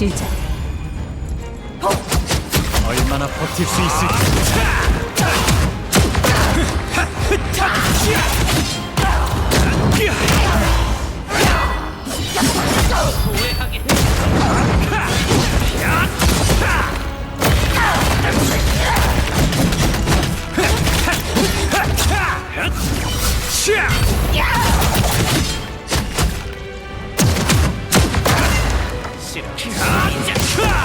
시작. 얼마나 버틸 수 있을지 성